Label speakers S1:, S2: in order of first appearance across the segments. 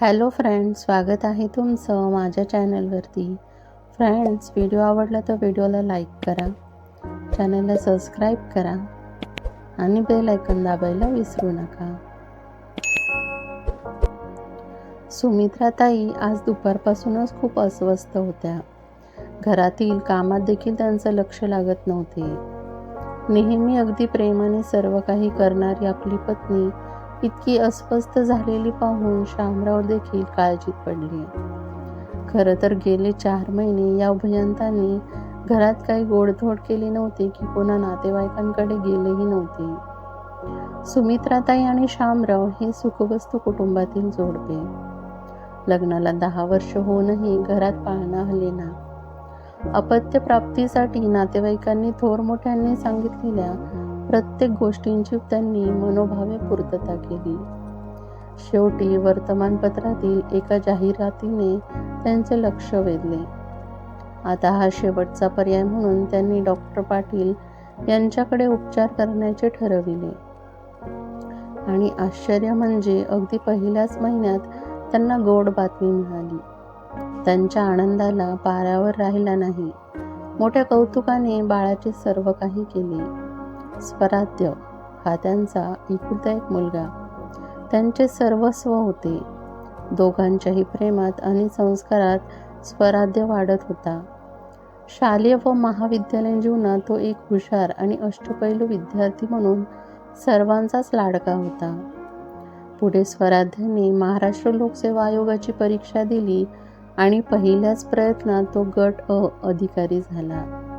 S1: Hello friends स्वागत आहे तुमचं माझ्या चॅनलवरती. फ्रेंड्स व्हिडिओ आवडला तर व्हिडिओला लाईक करा चॅनलला सबस्क्राईब करा आणि बेल आयकन दाबायला विसरू नका. सुमित्राताई आज दुपारपासूनच खूप अस्वस्थ होत्या. घरातील कामात देखील त्यांचं लक्ष लागत नव्हते. नेहमी अगदी प्रेमाने सर्व काही करणारी आपली पत्नी इतकी अस्वस्थ झालेली पाहून शामराव देखील काळजीत पडले. खरं तर गेले चार महिने या अभियंतांनी घरात काही गोडधोड केली नव्हती की कोणा नातेवाईकांकडे गेलेही नव्हते. सुमित्राताई आणि शामराव हे सुखवस्तू कुटुंबातील जोडपे. लग्नाला दहा वर्ष होऊनही घरात पाळणा हलेना. अपत्य प्राप्तीसाठी नातेवाईकांनी थोर मोठ्यांनी सांगितलेल्या प्रत्येक गोष्टींची त्यांनी मनोभावे पूर्तता केली. शेवटी वर्तमानपत्रातील एका जाहिरातीने त्यांचे लक्ष वेधले. आता हा शेवटचा पर्याय म्हणून त्यांनी डॉक्टर पाटील यांच्याकडे उपचार करण्याचे ठरविले. आणि आश्चर्य म्हणजे अगदी पहिल्याच महिन्यात त्यांना गोड बातमी मिळाली. त्यांच्या आनंदाला पारावर राहिला नाही. मोठ्या कौतुकाने बाळाचे सर्व काही केले. स्वराध्य हा त्यांचा एकुलता एक मुलगा. त्यांचे सर्वस्व होते. दोघांच्याही प्रेमात आणि संस्कारात स्वराध्य वाढत होता. शालेय व महाविद्यालयीन जीवनात तो एक हुशार आणि अष्टपैलू विद्यार्थी म्हणून सर्वांचाच लाडका होता. पुढे स्वराध्याने महाराष्ट्र लोकसेवा आयोगाची परीक्षा दिली आणि पहिल्याच प्रयत्नात तो गट अ अधिकारी झाला.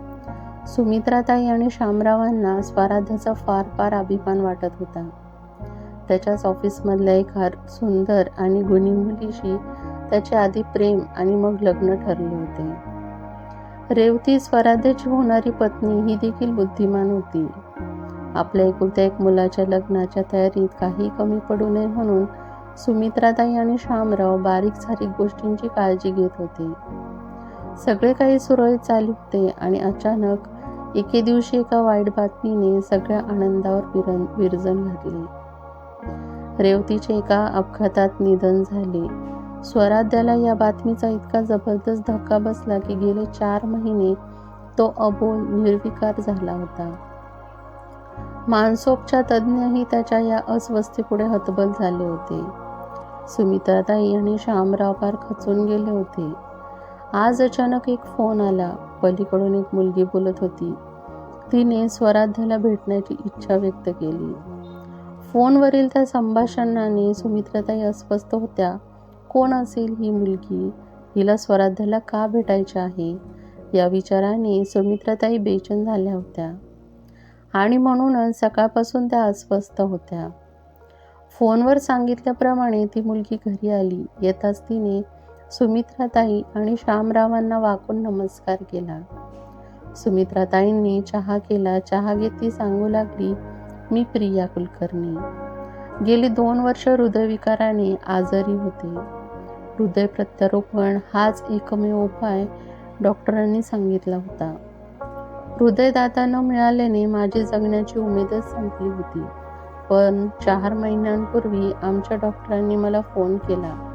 S1: सुमित्राताई आणि शामरावांना स्वराध्याचा फार फार अभिमान वाटत होता. त्याच्याच ऑफिसमधल्या एक हार सुंदर आणि गुणी मुलीशी त्याचे आधी प्रेम आणि मग लग्न ठरले होते. रेवती स्वराध्याची होणारी पत्नी ही देखील बुद्धिमान होती. आपल्या एकुलत्या एक मुलाच्या लग्नाच्या तयारीत काही कमी पडू नये म्हणून सुमित्राताई आणि शामराव बारीक सारीक गोष्टींची काळजी घेत होते. सगळे काही सुरळीत चालू होते आणि अचानक एके दिवशी एका वाईट बातमीने सगळ्या आनंदावर विरन विरजण घातले. रेवतीचे एका अपघातात निधन झाले. स्वराध्याला या बातमीचा इतका जबरदस्त धक्का बसला की गेले चार महिने तो अबोल निर्विकार झाला होता. मानसोपच्या तज्ज्ञही त्याच्या या अस्वस्थेपुढे हतबल झाले होते. सुमित्राताई आणि श्यामराव पार खचून गेले होते. आज अचानक एक फोन आला. पलीकडून एक मुलगी बोलत होती. तिने स्वराध्याला भेटण्याची इच्छा व्यक्त केली. फोनवरील त्या संभाषणाने सुमित्राताई अस्वस्थ होत्या. कोण असेल ही मुलगी? हिला स्वराध्याला का भेटायचे आहे? या विचाराने सुमित्राताई बेचन झाल्या होत्या. आणि म्हणूनच सकाळपासून त्या अस्वस्थ होत्या. फोनवर सांगितल्याप्रमाणे ती मुलगी घरी आली. येताच तिने सुमित्राताई आणि श्यामरावांना वाकून नमस्कार केला. सुमित्राताईंनी चहा केला. चहा घेत ती सांगू लागली मी प्रिया कुलकर्णी. गेली दोन वर्ष हृदयविकाराने आजारी होते. हृदय प्रत्यारोपण हाच एकमेव उपाय डॉक्टरांनी सांगितला होता. हृदयदाता न मिळाल्याने माझी जगण्याची उमेदच संपली होती. पण चार महिन्यांपूर्वी आमच्या डॉक्टरांनी मला फोन केला.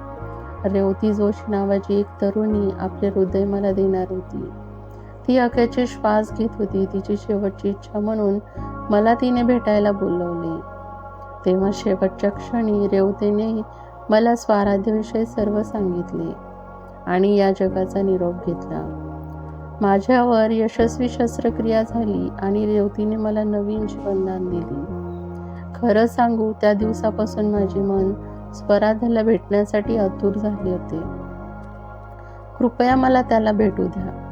S1: रेवती जोशी नावाची एक तरुणी आपले हृदय मला देणार होती. ती अखेरचे श्वास घेत होती तिची शेवटची इच्छा म्हणून मला तिने भेटायला बोलवले. तेव्हा शेवटच्या क्षणी रेवतेने मला स्वाराध्याविषयी सर्व सांगितले आणि या जगाचा निरोप घेतला. माझ्यावर यशस्वी शस्त्रक्रिया झाली आणि रेवतीने मला नवीन जीवनदान दिले. खरं सांगू त्या दिवसापासून माझे मन स्वराध्याला भेटण्यासाठी आतुर झाले होते. कृपया मला त्याला भेटू द्या.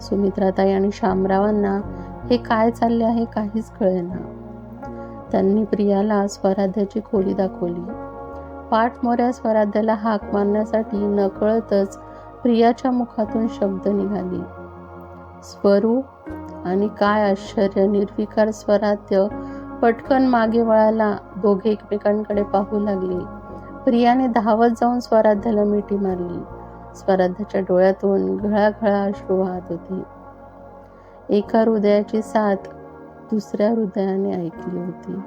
S1: सुमित्राताई आणि शामरावांना हे काय चालले आहे काहीच कळेना. त्यांनी प्रियाला स्वराध्याची खोली दाखवली. पाठमोऱ्या स्वराध्याला हाक मारण्यासाठी नकळतच प्रियाच्या मुखातून शब्द निघाले. स्वरूप आणि काय आश्चर्य निर्विकार स्वराध्य पटकन मागे वळाला दोघे एकमेकांकडे पाहू लागले. प्रियाने धावत जाऊन स्वराध्याला मिठी मारली. स्वराध्याच्या डोळ्यातून घळाघळा अश्रू वाहत होते. एका हृदयाची साथ दुसऱ्या हृदयाने ऐकली होती.